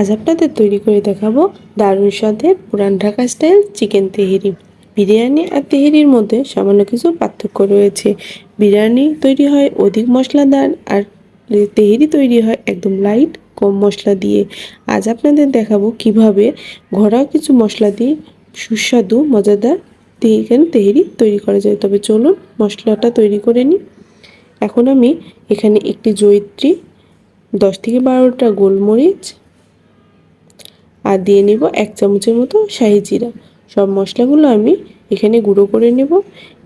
আজ আপনাদের তৈরি করে দেখাবো দারুণ স্বাদের পুরান ঢাকা স্টাইল চিকেন তেহেরি। বিরিয়ানি আর তেহেরির মধ্যে সামান্য কিছু পার্থক্য রয়েছে। বিরিয়ানি তৈরি হয় অধিক মশলাদার আর তেহেরি তৈরি হয় একদম লাইট কম মশলা দিয়ে। আজ আপনাদের দেখাবো কীভাবে ঘরোয়া কিছু মশলা দিয়ে সুস্বাদু, মজাদার চিকেন তেহেরি তৈরি করা যায়। তবে চলুন মশলাটা তৈরি করে নিই। এখন আমি এখানে একটি জয়িত্রী, দশ থেকে বারোটা গোলমরিচ আর দিয়ে নেব এক চামচের মতো শাহি জিরা। সব মশলাগুলো আমি এখানে গুঁড়ো করে নেব।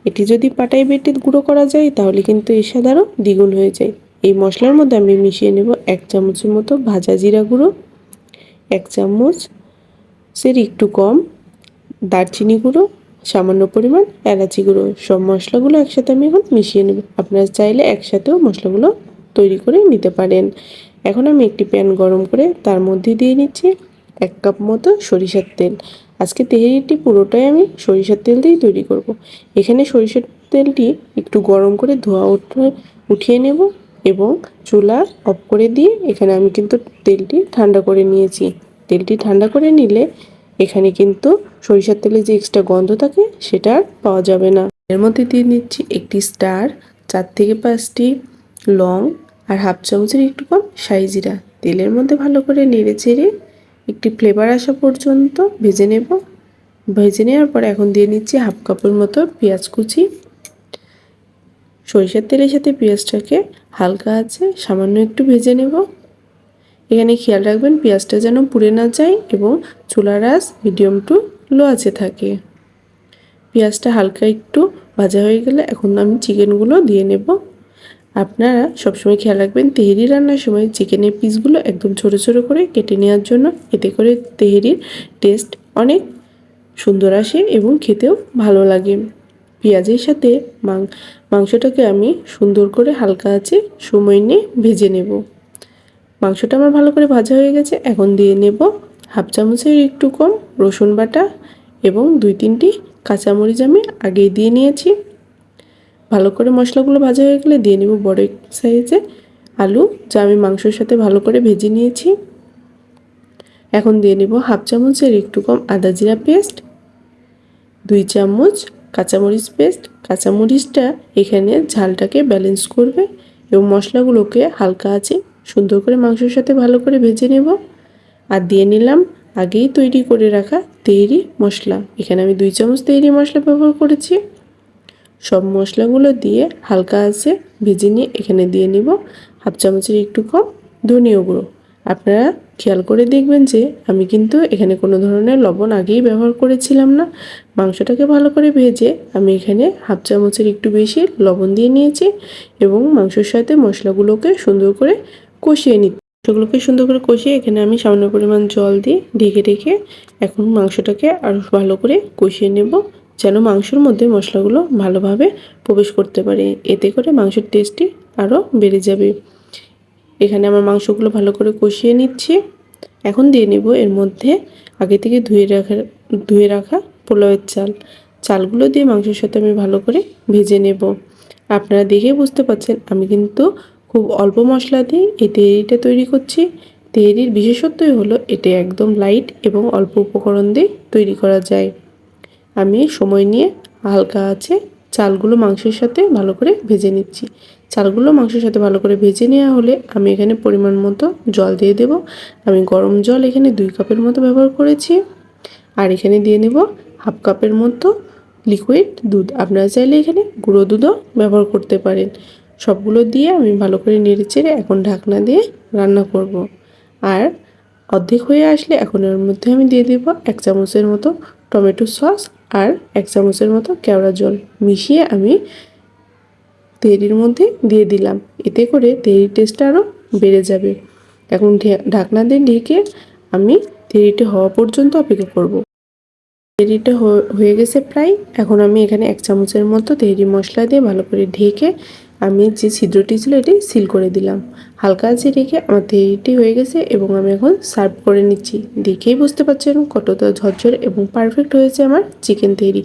এটি যদি পাটায় বেটে গুঁড়ো করা যায়, তাহলে কিন্তু এর স্বাদ আরও দ্বিগুণ হয়ে যায়। এই মশলার মধ্যে আমি মিশিয়ে নেব এক চামচের মতো ভাজা জিরা গুঁড়ো, এক চামচ সের একটু কম দারচিনি গুঁড়ো, সামান্য পরিমাণ এলাচি গুঁড়ো। সব মশলাগুলো একসাথে আমি এখন মিশিয়ে নেব। আপনারা চাইলে একসাথেও মশলাগুলো তৈরি করে নিতে পারেন। এখন আমি একটি প্যান গরম করে তার মধ্যে দিয়ে নিচ্ছি। এক কাপ মতো সরিষার তেল। আজকে তেহেরিটি পুরোটাই আমি সরিষার তেল দিয়েই তৈরি করব। এখানে সরিষার তেলটি একটু গরম করে ধোয়া উঠে উঠিয়ে নেব এবং চুলা অফ করে দিয়ে এখানে আমি কিন্তু তেলটি ঠান্ডা করে নিয়েছি। তেলটি ঠান্ডা করে নিলে এখানে কিন্তু সরিষার তেলে যে এক্সট্রা গন্ধ থাকে সেটা পাওয়া যাবে না। এর মধ্যে দিয়ে নিচ্ছি একটি স্টার, চার থেকে পাঁচটি লং আর হাফ চামচের একটু কম সাইজিরা। তেলের মধ্যে ভালো করে নেড়ে চেড়ে একটি ফ্লেভার আসা পর্যন্ত ভেজে নেব। ভেজে নেওয়ার পর এখন দিয়ে নিচ্ছি হাফ কাপের মতো পেঁয়াজ কুচি। সরিষার তেলের সাথে পেঁয়াজটাকে হালকা আছে, সামান্য একটু ভেজে নেব। এখানে খেয়াল রাখবেন পেঁয়াজটা যেন পুড়ে না যায় এবং চুলার আঁচ মিডিয়াম টু লো আছে থাকে। পেঁয়াজটা হালকা একটু ভাজা হয়ে গেলে এখন আমি চিকেনগুলো দিয়ে নেব। আপনারা সবসময় খেয়াল রাখবেন, তেহেরি রান্নার সময় চিকেনের পিসগুলো একদম ছোটো ছোটো করে কেটে নেওয়ার জন্য এতে করে তেহেরির টেস্ট অনেক সুন্দর আসে এবং খেতেও ভালো লাগে। পেঁয়াজের সাথে মাংসটাকে আমি সুন্দর করে হালকা আছে সময় নিয়ে ভেজে নেব। মাংসটা আমার ভালো করে ভাজা হয়ে গেছে, এখন দিয়ে নেব হাফ চামচের একটু কম রসুন বাটা এবং দুই তিনটি কাঁচামরিচ আমি আগেই দিয়ে নিয়েছি। ভালো করে মশলাগুলো ভাজা হয়ে গেলে দিয়ে নেব বড় এক সাইজে আলু, যা আমি মাংসের সাথে ভালো করে ভেজে নিয়েছি। এখন দিয়ে নেব হাফ চামচের একটু কম আদা জিরা পেস্ট, দুই চামচ কাঁচামরিচ পেস্ট। কাঁচামরিচটা এখানে ঝালটাকে ব্যালেন্স করবে এবং মশলাগুলোকে হালকা আছে সুন্দর করে মাংসের সাথে ভালো করে ভেজে নেব। আর দিয়ে নিলাম আগেই তৈরি করে রাখা তেহরি মশলা। এখানে আমি দুই চামচ তেহরি মশলা ব্যবহার করেছি। সব মশলাগুলো দিয়ে হালকা আছে, ভেজে নিয়ে এখানে দিয়ে নিব হাফ চামচের একটু কম ধনিয়া গুঁড়ো। আপনারা খেয়াল করে দেখবেন যে আমি কিন্তু এখানে কোনো ধরনের লবণ আগেই ব্যবহার করেছিলাম না। মাংসটাকে ভালো করে ভেজে আমি এখানে হাফ চামচের একটু বেশি লবণ দিয়ে নিয়েছি এবং মাংসের সাথে মশলাগুলোকে সুন্দর করে কষিয়ে নিচ্ছি। মাংসগুলোকে সুন্দর করে কষিয়ে এখানে আমি সামান্য পরিমাণ জল দিয়ে ঢেকে ঢেকে এখন মাংসটাকে আরও ভালো করে কষিয়ে নেব। যেন মাংসের মধ্যে মশলাগুলো ভালোভাবে প্রবেশ করতে পারে। এতে করে মাংসের টেস্টটি আরও বেড়ে যাবে। এখানে আমার মাংসগুলো ভালো করে কষিয়ে নিচ্ছি। এখন দিয়ে নেব এর মধ্যে আগে থেকে ধুয়ে রাখা ধুয়ে রাখা পোলাওয়ের চাল। চালগুলো দিয়ে মাংসের সাথে আমি ভালো করে ভেজে নেব। আপনারা দেখে বুঝতে পারছেন, আমি কিন্তু খুব অল্প মশলা দিয়ে এই তেহরিটা তৈরি করছি। তেহরির বিশেষত্বই হলো, এটা একদম লাইট এবং অল্প উপকরণ দিয়ে তৈরি করা যায়। আমি সময় নিয়ে হালকা আছে, চালগুলো মাংসের সাথে ভালো করে ভেজে নিচ্ছি। চালগুলো মাংসের সাথে ভালো করে ভেজে নেওয়া হলে আমি এখানে পরিমাণ মতো জল দিয়ে দেব। আমি গরম জল এখানে দুই কাপের মতো ব্যবহার করেছি। আর এখানে দিয়ে নেব হাফ কাপের মতো লিকুইড দুধ। আপনারা চাইলে এখানে গুঁড়ো দুধও ব্যবহার করতে পারেন। সবগুলো দিয়ে আমি ভালো করে নেড়ে চেড়ে এখন ঢাকনা দিয়ে রান্না করব। আর অর্ধেক হয়ে আসলে এখন এর মধ্যে আমি দিয়ে দেবো এক চামচের মতো টমেটো সস আর এক চামচের মতো কেওড়া জল মিশিয়ে আমি তেহরির মধ্যে দিয়ে দিলাম। এতে করে তেহরির টেস্টটা আরও বেড়ে যাবে। এখন ঢাকনা দিয়ে ঢেকে আমি তেহরিটা হওয়া পর্যন্ত অপেক্ষা করব। তেরিটা হয়ে গেছে প্রায়। এখন আমি এখানে এক চামচের মতো তেহরি মশলা দিয়ে ভালো করে ঢেকে আমি যে ছিদ্রটি ছিল এটি সিল করে দিলাম। হালকা আছে রেখে আমার তেহরিটি হয়ে গেছে এবং আমি এখন সার্ভ করে নিচ্ছি। দেখেই বুঝতে পারছেন কতটা ঝরঝর এবং পারফেক্ট হয়েছে আমার চিকেন তেহরি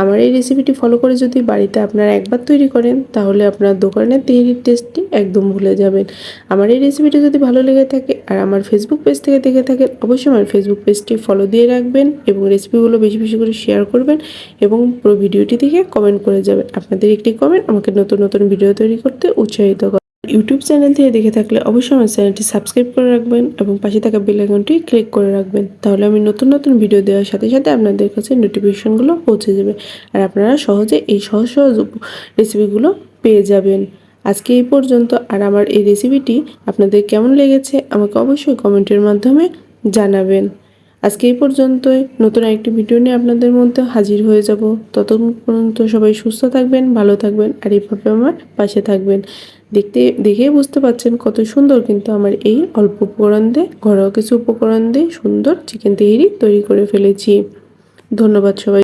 আমার এই রেসিপিটি ফলো করে যদি বাড়িতে আপনারা একবার তৈরি করেন, তাহলে আপনার দোকানের তেহরির টেস্টটি একদম ভুলে যাবেন। আমার এই রেসিপিটি যদি ভালো লেগে থাকে আর আমার ফেসবুক পেজ থেকে দেখে থাকেন, অবশ্যই আমার ফেসবুক পেজটি ফলো দিয়ে রাখবেন এবং রেসিপিগুলো বেশি বেশি করে শেয়ার করবেন এবং পুরো ভিডিওটি দেখে কমেন্ট করে যাবেন। আপনাদের একটি কমেন্ট আমাকে নতুন নতুন ভিডিও তৈরি করতে উৎসাহিত করে। ইউটিউব চ্যানেল থেকে দেখে থাকলে অবশ্যই আমার চ্যানেলটি সাবস্ক্রাইব করে রাখবেন এবং পাশে থাকা বেল আইকনটি ক্লিক করে রাখবেন। তাহলে আমি নতুন নতুন ভিডিও দেওয়ার সাথে সাথে আপনাদের কাছে নোটিফিকেশনগুলো পৌঁছে যাবে আর আপনারা সহজে এই সহজ সহজ রেসিপিগুলো পেয়ে যাবেন। আজকে এই পর্যন্ত আর আমার এই রেসিপিটি আপনাদের কেমন লেগেছে আমাকে অবশ্যই কমেন্টের মাধ্যমে জানাবেন। আজকে এই পর্যন্তই। নতুন একটি ভিডিও নিয়ে আপনাদের মধ্যে হাজির হয়ে যাব। ততক্ষণ পর্যন্ত সবাই সুস্থ থাকবেন, ভালো থাকবেন আর এইভাবে আমার পাশে থাকবেন। দেখতে দেখেই বুঝতে পাচ্ছেন কত সুন্দর কিন্তু আমার এই অল্প উপকরণ দিয়ে, ঘরোয়া কিছু উপকরণ দিয়ে সুন্দর চিকেন তেহেরি তৈরি করে ফেলেছি। ধন্যবাদ সবাই।